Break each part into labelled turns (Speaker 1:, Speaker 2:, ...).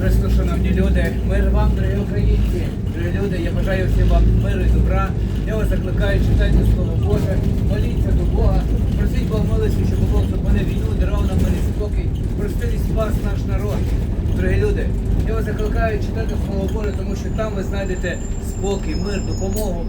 Speaker 1: Христу, шановні люди, мир вам, дорогі українці, дорогі люди, я бажаю всім вам миру і добра. Я вас закликаю читайте Слово Боже, моліться до Бога, просіть Бога милості, щоб Бог зупинив війну, дарував нам мир і спокій, простив і спас наш народ. Дорогі люди, я вас закликаю читати Слово Боже, тому що там ви знайдете спокій, мир, допомогу.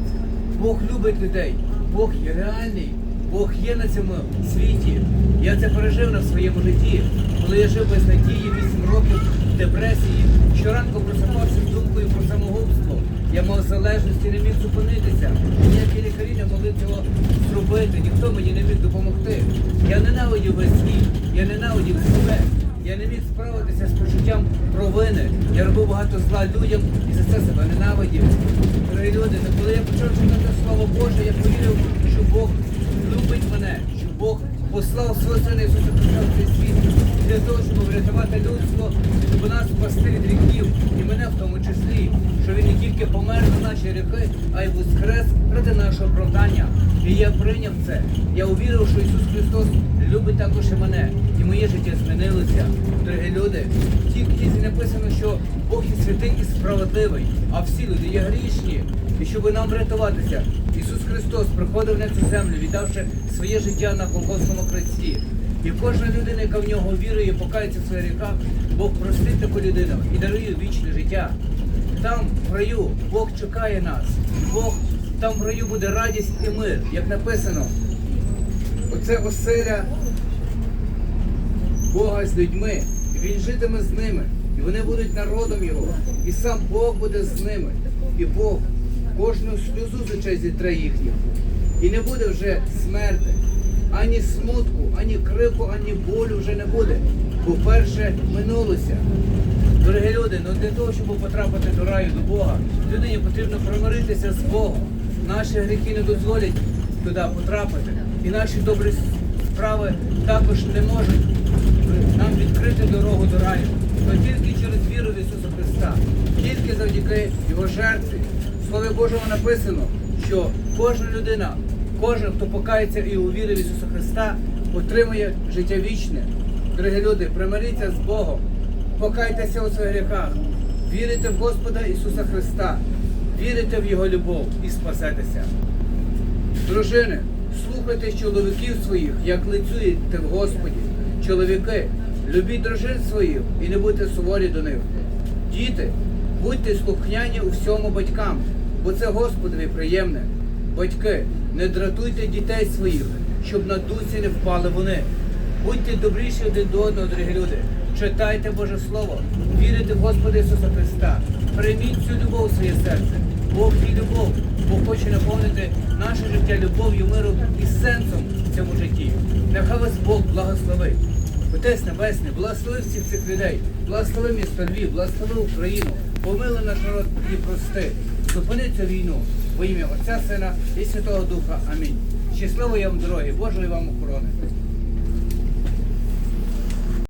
Speaker 1: Бог любить людей, Бог є реальний, Бог є на цьому світі. Я це пережив на своєму житті, коли я жив без надії 8 років в депресії. Щоранку просипався з думкою про самогубство. Я мав залежності, не міг зупинитися. Ніякі лікарі не могли цього зробити, ніхто мені не міг допомогти. Я ненавидів весь світ, я ненавидів себе. Я не міг справитися з почуттям провини. Я робив багато зла людям і за це себе ненавидів. Дорогі люди, коли я почав читати Слово Боже, я повірив, що Бог любить мене, Бог послав свого сина Ісуса Христа в цей світ для того, щоб врятувати людство, щоб нас спасти від гріхів, і мене в тому числі, що він не тільки помер за наші гріхи, а й воскрес ради нашого оправдання. І я прийняв це. Я увірив, що Ісус Христос любить також і мене, і моє життя змінилося. Дорогі люди, в цій книзі написано, що Бог є святий і справедливий, а всі люди є грішні. І щоб нам врятуватися, Ісус Христос приходив на цю землю, віддавши своє життя на Голгофському хресті. І кожна людина, яка в нього вірує, покається в своїх гріхах, Бог простить таку людину і дарує вічне життя. Там в раю Бог чекає нас. Бог там в раю буде радість і мир, як написано. Оце оселя Бога з людьми. І Він житиме з ними. І вони будуть народом Його. І сам Бог буде з ними. І Бог кожну сльозу з очей зітре. І не буде вже смерти, ані смутку, ані крику, ані болю вже не буде. Бо перше минулося. Дорогі люди, ну для того, щоб потрапити до раю, до Бога, людині потрібно примиритися з Богом. Наші гріхи не дозволять туди потрапити. І наші добрі справи також не можуть нам відкрити дорогу до раю. То тільки через віру в Ісуса Христа, тільки завдяки Його жертві. В Слові Божому написано, що кожна людина, кожен, хто покається і увірив в Ісуса Христа, отримує життя вічне. Дорогі люди, примиріться з Богом, покайтеся у своїх гріхах, вірите в Господа Ісуса Христа, вірите в Його любов і спасетеся. Дружини, слухайте чоловіків своїх, як лицюєте в Господі. Чоловіки, любіть дружин своїх і не будьте суворі до них. Діти, будьте слухняні у всьому батькам, бо це Господові приємне. Батьки, не дратуйте дітей своїх, щоб на дусі не впали вони. Будьте добріші один до одного, дорогі люди. Читайте Боже Слово, вірите в Господа Ісуса Христа. Прийміть цю любов у своє серце. Бог є любов, Бог хоче наповнити наше життя любов'ю, миром і сенсом в цьому житті. Нехай вас Бог благословить. Отець Небесний, благослови всіх цих людей, благослови місто Львів, благослови Україну, помили наш народ і прости. Зупини цю війну во ім'я Отця Сина і Святого Духа. Амінь. Щасливої вам дороги, Божої вам охорони.